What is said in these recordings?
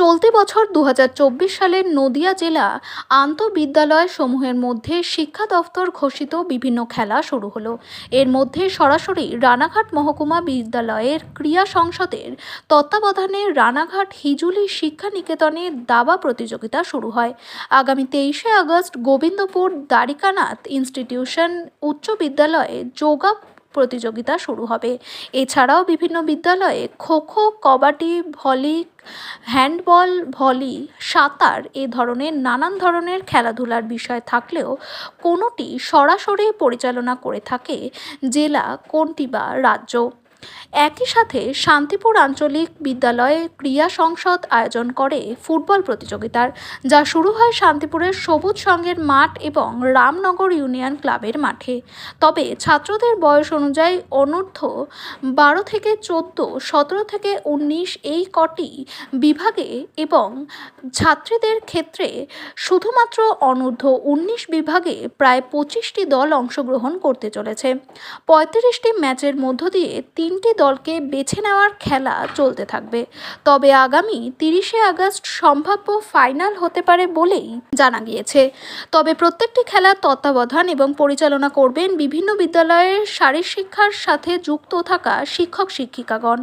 চলতি বছর দু হাজার চব্বিশ সালের নদিয়া জেলা আন্তঃবিদ্যালয় সমূহের মধ্যে শিক্ষা দফতর ঘোষিত বিভিন্ন খেলা শুরু হলো। এর মধ্যে সরাসরি রানাঘাট মহকুমা বিদ্যালয়ের ক্রীড়া সংসদের তত্ত্বাবধানে রানাঘাট হিজুলি শিক্ষা নিকেতনে দাবা প্রতিযোগিতা শুরু হয়। আগামী তেইশে আগস্ট গোবিন্দপুর দ্বারিকানাথ ইনস্টিটিউশন উচ্চ বিদ্যালয়ে যোগা প্রতিযোগিতা শুরু হবে। এছাড়াও বিভিন্ন বিদ্যালয়ে kho kho, kabaddi, volley, handball, volley, সাঁতার এ ধরনের নানান ধরনের খেলাধুলার বিষয় থাকলেও কোনোটি সরাসরি পরিচালনা করে থাকে জেলা, কোনটি বা রাজ্য। একই সাথে শান্তিপুর আঞ্চলিক বিদ্যালয়ে ক্রীড়া সংসদ আয়োজন করে ফুটবল প্রতিযোগিতার, যা শুরু হয় শান্তিপুরের সবুজ সঙ্গের মাঠ এবং রামনগর ইউনিয়ন ক্লাবের মাঠে। তবে ছাত্রদের বয়স অনুযায়ী অনূর্ধ্ব বারো থেকে চোদ্দ, সতেরো থেকে উনিশ এই কটি বিভাগে এবং ছাত্রীদের ক্ষেত্রে শুধুমাত্র অনূর্ধ্ব উনিশ বিভাগে প্রায় পঁচিশটি দল অংশগ্রহণ করতে চলেছে। পঁয়ত্রিশটি ম্যাচের মধ্য দিয়ে তিনটি দলকে বেছে নেওয়ার খেলা চলতে থাকবে। তবে আগামী তিরিশে আগস্ট সম্ভাব্য ফাইনাল হতে পারে বলেই জানা গিয়েছে। তবে প্রত্যেকটি খেলার তত্ত্বাবধান এবং পরিচালনা করবেন বিভিন্ন বিদ্যালয়ের শারীরশিক্ষার সাথে যুক্ত থাকা শিক্ষক শিক্ষিকাগণ।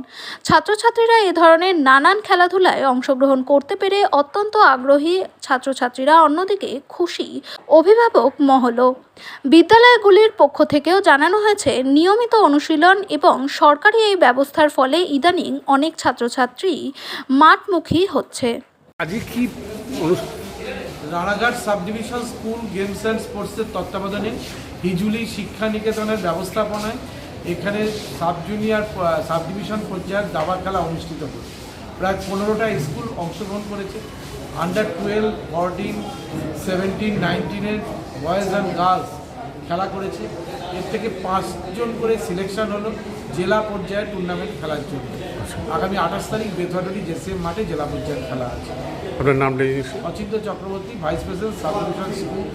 ছাত্রছাত্রীরা এ ধরনের নানান খেলাধুলায় অংশগ্রহণ করতে পেরে অত্যন্ত আগ্রহী ছাত্রছাত্রীরা অন্যদিকে খুশি অভিভাবক মহলও বিদ্যালয়গুলির পক্ষ থেকেও জানানো হয়েছে, নিয়মিত অনুশীলন এবং সরকারি এই ব্যবস্থার ফলে ইদানিং অনেক ছাত্রছাত্রী মাঠমুখী হচ্ছে। আজকে কি Ranaghat sub division school games and স্পোর্টসের তত্ত্বাবধানে হিজুলি শিক্ষা নিকেতনের ব্যবস্থাপনায় এখানে সাব জুনিয়র সাব ডিভিশন পর্যায়ের দাবা খেলা অনুষ্ঠিত হয়েছে প্রায় পনেরোটা স্কুল অংশগ্রহণ করেছে। আন্ডার টুয়েলভ ফোরটিন সেভেন্টিন নাইনটিনের বয়েজ অ্যান্ড গার্লস খেলা করেছে। এর থেকে পাঁচজন করে সিলেকশন হলো জেলা পর্যায়ে টুর্নামেন্ট খেলার জন্য। আগামী আঠাশ তারিখ বেথুয়াডি জেসিএম মাঠে জেলা পর্যায়ের খেলা আছে। আপনার নাম Achintya Chakraborty vice president sub division school.